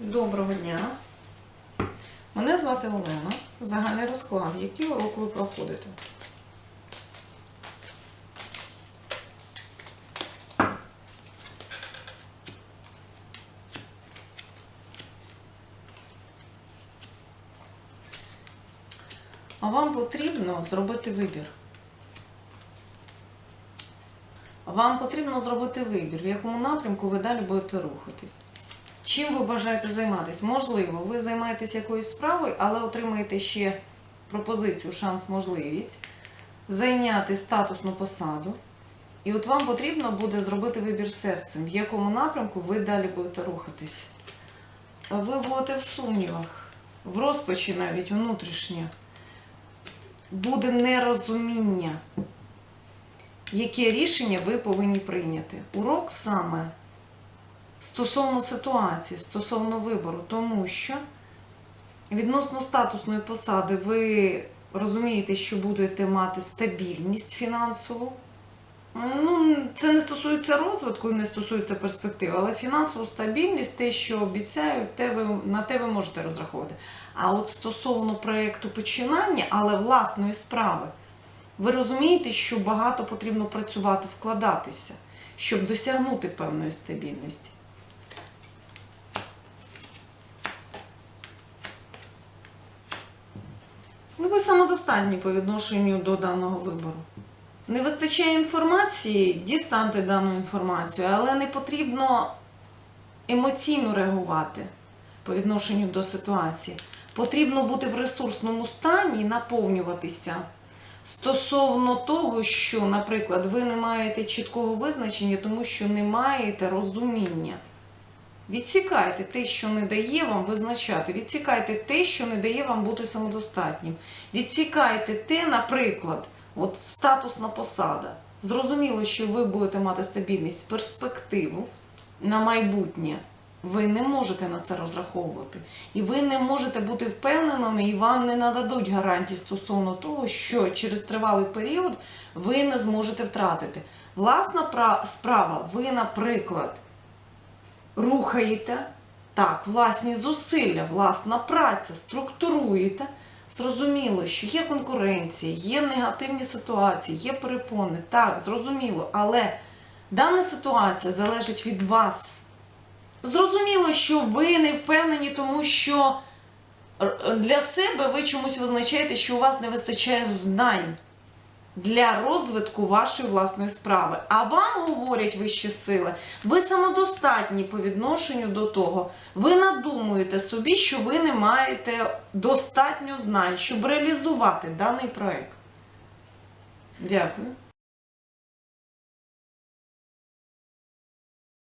Доброго дня. Мене звати Олена. Загальний розклад. Який урок ви проходите? А вам потрібно зробити вибір. Вам потрібно зробити вибір, в якому напрямку ви далі будете рухатись. Чим ви бажаєте займатися? Можливо, ви займаєтесь якоюсь справою, але отримаєте ще пропозицію, шанс, можливість зайняти статусну посаду. І от вам потрібно буде зробити вибір серцем, в якому напрямку ви далі будете рухатись. Ви будете в сумнівах, в розпачі навіть внутрішнє. Буде нерозуміння, яке рішення ви повинні прийняти. Урок саме стосовно ситуації, стосовно вибору, тому що відносно статусної посади ви розумієте, що будете мати стабільність фінансову. Ну, це не стосується розвитку і не стосується перспектив, але фінансову стабільність, те, що обіцяють, те ви, на те ви можете розраховувати. А от стосовно проєкту починання, але власної справи, ви розумієте, що багато потрібно працювати, вкладатися, щоб досягнути певної стабільності. Ну, ви самодостатні по відношенню до даного вибору. Не вистачає інформації, дістаньте дану інформацію, але не потрібно емоційно реагувати по відношенню до ситуації. Потрібно бути в ресурсному стані і наповнюватися. Стосовно того, що, наприклад, ви не маєте чіткого визначення, тому що не маєте розуміння. Відсікайте те, що не дає вам визначати. Відсікайте те, що не дає вам бути самодостатнім. Відсікайте те, наприклад, от статусна посада. Зрозуміло, що ви будете мати стабільність, перспективу на майбутнє. Ви не можете на це розраховувати. І ви не можете бути впевненими, і вам не нададуть гарантій стосовно того, що через тривалий період ви не зможете втратити. Власна справа, ви, наприклад, рухаєте, так, власні зусилля, власна праця, структуруєте. Зрозуміло, що є конкуренція, є негативні ситуації, є перепони. Так, зрозуміло, але дана ситуація залежить від вас. Зрозуміло, що ви не впевнені, тому що для себе ви чомусь визначаєте, що у вас не вистачає знань для розвитку вашої власної справи. А вам говорять вищі сили, ви самодостатні по відношенню до того. Ви надумуєте собі, що ви не маєте достатньо знань, щоб реалізувати даний проект. Дякую.